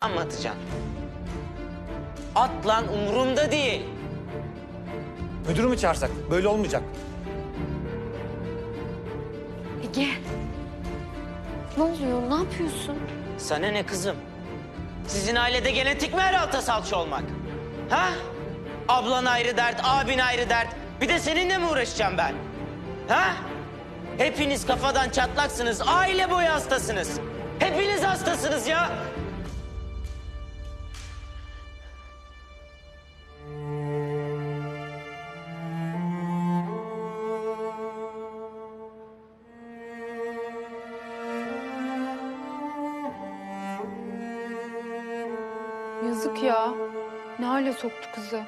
anlatacaksın? At lan umurumda değil. Müdürü mü çağırsak? Böyle olmayacak. Ege. Ne oluyor? Ne yapıyorsun? Sana ne kızım? Sizin ailede genetik mi her alta salça olmak? Ha? Ablan ayrı dert, abin ayrı dert. Bir de seninle mi uğraşacağım ben? Ha? Hepiniz kafadan çatlaksınız, aile boyu hastasınız. Hepiniz hastasınız ya. Yazık ya. Ne hale soktu kızı.